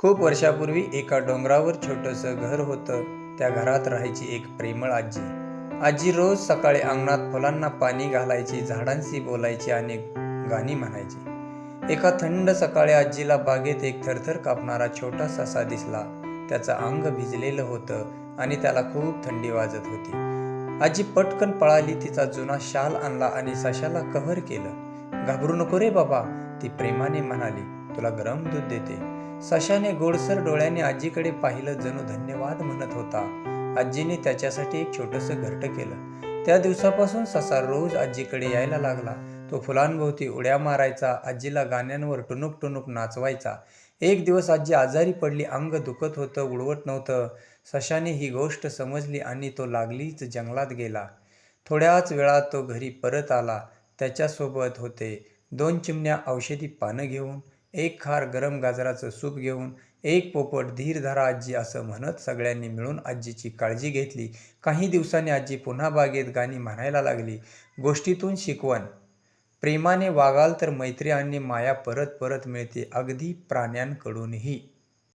खूप वर्षापूर्वी एका डोंगरावर छोटंसं घर होतं. त्या घरात राहायची एक प्रेमळ आजी. आजी रोज सकाळी अंगणात फुलांना पाणी घालायची झाडांशी बोलायची आणि गाणी म्हणायची. एका थंड सकाळी आजीला बागेत एक थरथर कापणारा छोटा ससा दिसला. त्याचं अंग भिजलेलं होतं आणि त्याला खूप थंडी वाजत होती. आजी पटकन पळाली तिचा जुना शाल आणला आणि सशाला कव्हर केलं. घाबरू नको रे बाबा ती प्रेमाने म्हणाली. तुला गरम दूध देते. सशाने गोडसर डोळ्याने आजीकडे पाहिलं जणू धन्यवाद म्हणत होता. आजीने त्याच्यासाठी एक छोटंसं घरटं केलं. त्या दिवसापासून ससा रोज आजीकडे यायला लागला. तो फुलांभोवती उड्या मारायचा आजीला गाण्यांवर टुणूक टुनुक नाचवायचा. एक दिवस आजी आजारी पडली अंग दुखत होतं उडवत नव्हतं. सशाने ही गोष्ट समजली आणि तो लागलीच जंगलात गेला. थोड्याच वेळात तो घरी परत आला. त्याच्यासोबत होते दोन चिमण्या औषधी पानं घेऊन एक खार गरम गाजराचं सूप घेऊन एक पोपट धीर धरा आजी असं म्हणत सगळ्यांनी मिळून आजीची काळजी घेतली. काही दिवसांनी आजी पुन्हा बागेत गाणी म्हणायला लागली. गोष्टीतून शिकवण प्रेमाने वागाल तर मैत्री आणि माया परत परत मिळते अगदी प्राण्यांकडूनही.